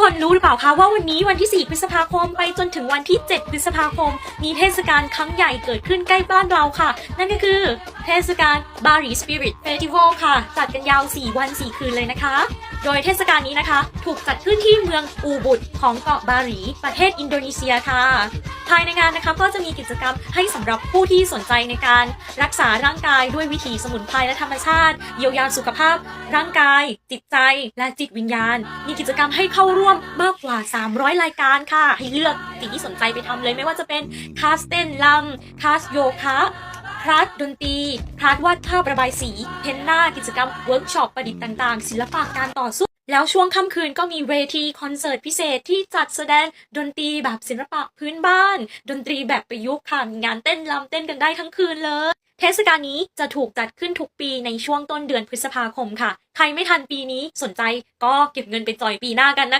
คนรู้หรือเปล่าคะว่าวันนี้วันที่ 4 พฤษภาคมไปจนถึงวันที่ 7 พฤษภาคม มีเทศกาลครั้งใหญ่เกิดขึ้นใกล้บ้านเราค่ะ นั่นก็คือเทศกาล Bari Spirit Festival ค่ะ จัดกันยาว 4 วัน 4 คืนเลยนะคะ โดยเทศกาลนี้นะคะ ถูกจัดขึ้นที่เมืองอูบุดของเกาะบาหลี ประเทศอินโดนีเซียค่ะ ภายในงานนะคะก็จะมีกิจกรรมให้สำหรับผู้ที่สนใจในการรักษาร่างกายด้วยวิถีสมุนไพรและธรรมชาติ เยียวยาสุขภาพ ร่างกาย จิตใจ และจิตวิญญาณ มีกิจกรรมให้เข้าร่วมมากกว่า 300 รายการค่ะ ให้เลือกสิ่งที่สนใจไปทำเลยไม่ว่าจะเป็นคาสเต้นลำคาสโยคะ คลาสดนตรีคลาสวาดภาพระบายสี เพนหน้ากิจกรรมเวิร์กช็อปประดิษฐ์ต่าง ๆ ศิลปะการต่อสู้ แล้วช่วงค่ำคืนก็มีเวทีคอนเสิร์ตพิเศษที่จัดแสดงดนตรีแบบศิลปะพื้นบ้าน ดนตรีแบบประยุกต์ค่ะงานเต้นรำเต้นกันได้ทั้งคืนเลยเทศกาลนี้จะถูกจัดขึ้นทุกปีในช่วงต้นเดือนพฤษภาคมค่ะ ใครไม่ทันปีนี้สนใจก็เก็บเงินไปจอยปีหน้ากันนะคะ